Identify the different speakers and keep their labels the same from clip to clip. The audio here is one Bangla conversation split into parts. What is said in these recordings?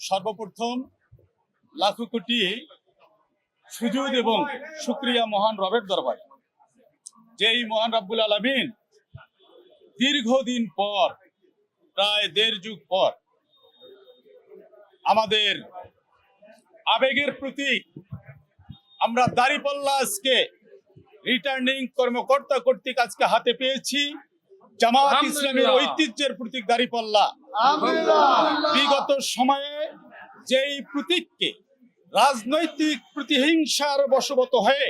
Speaker 1: সর্বপ্রথম লাখো কোটি সুযোগ এবং শুক্রিয়া মহান রবের দরবার। যে এই মহান রাব্বুল আলমিন দীর্ঘদিন পর, প্রায় দেড় যুগ পর আমাদের আবেগের প্রতি আমরা দাড়িপাল্লা আজকে রিটার্নিং কর্মকর্তা কর্তৃক আজকে হাতে পেয়েছি। জামাত ইসলামের ঐতিহ্যের প্রতীক দাড়িপাল্লা বিগত সময়ে যেই প্রতীককে রাজনৈতিক প্রতিহিংসার বশবত হয়ে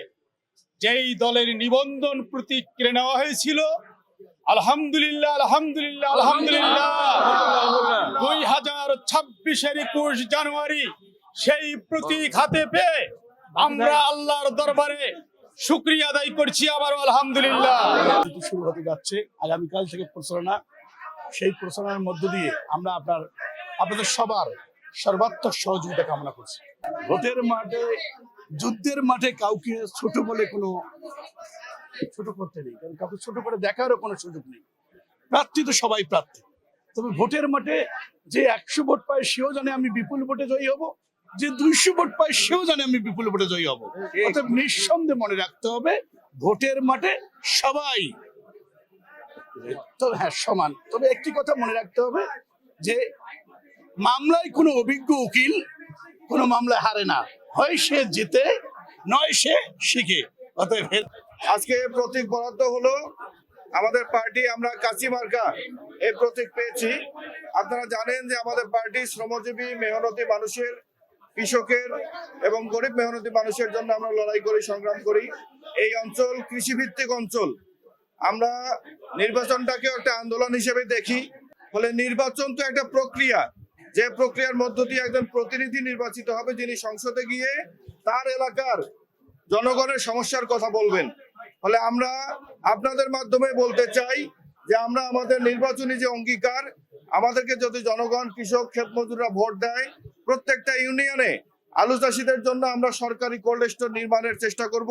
Speaker 1: যেই দলের নিবন্ধন প্রতীক কিনে নেওয়া হয়েছিল আলহামদুলিল্লাহ আলহামদুলিল্লাহ। আলহামদুলিল্লাহ। দুই হাজার ছাব্বিশের একুশ জানুয়ারি সেই প্রতীক হাতে পেয়ে আমরা আল্লাহর দরবারে শুক্রিয়া আদায় করছি আবার আলহামদুলিল্লাহ।
Speaker 2: শুরু হতে যাচ্ছে, আগামীকাল থেকে প্রচারণা, সেই প্রচারণার মধ্য দিয়ে আমরা আপনার, আপনাদের সবার সর্বাত্মক সহযোগিতা কামনা করছি। ভোটের মাঠে, যুদ্ধের মাঠে কাউকে ছোট বলে কোনো, ছোট করতে নেই। কারণ কাউকে ছোট করে দেখারও কোনো সুযোগ নেই। প্রার্থী তো সবাই প্রার্থী। তবে ভোটের মাঠে যে একশো ভোট পায়, সেও জানে আমি বিপুল ভোটে জয়ী হব। যে দুইশো ভোট পায় সেও জানে আমি বিপুল ভোটে জয়ী হব। অতএব নিঃসন্দেহে মনে রাখতে হবে ভোটের মাঠে সবাই তবে হ্যাঁ সমান। তবে একটি কথা মনে রাখতে হবে যে মামলায় কোনো অভিজ্ঞ উকিল কোনো মামলায় হারে না। হয় সে জিতে নয় সে শিখে। অতএব
Speaker 3: আজকে প্রতীক বরাদ্দ হলো আমাদের পার্টি আমরা কাশি মার্কা এই প্রতীক পেয়েছি। আপনারা জানেন যে আমাদের পার্টি শ্রমজীবী মেহনতি মানুষের কৃষকের এবং গরিব মেহনতি মানুষের জন্য আমরা লড়াই করি, সংগ্রাম করি। এই অঞ্চল কৃষিভিত্তিক অঞ্চল। আমরা নির্বাচনটাকে একটা আন্দোলন হিসেবে দেখি। ফলে নির্বাচন তো একটা প্রক্রিয়া। যে প্রক্রিয়ার মধ্য দিয়ে একজন প্রতিনিধি নির্বাচিত হবে, যিনি সংসদে গিয়ে তার এলাকার জনগণের সমস্যার কথা বলবেন। ফলে আমরা আপনাদের মাধ্যমে বলতে চাই যে আমরা আমাদের নির্বাচনী যে অঙ্গীকার, আমাদেরকে যদি জনগণ, কৃষক ক্ষেত মজুররা ভোট দেয় প্রত্যেকটা ইউনিয়নে আলু চাষিদের জন্য আমরা সরকারি কোল্ড স্টোর নির্মাণের চেষ্টা করব।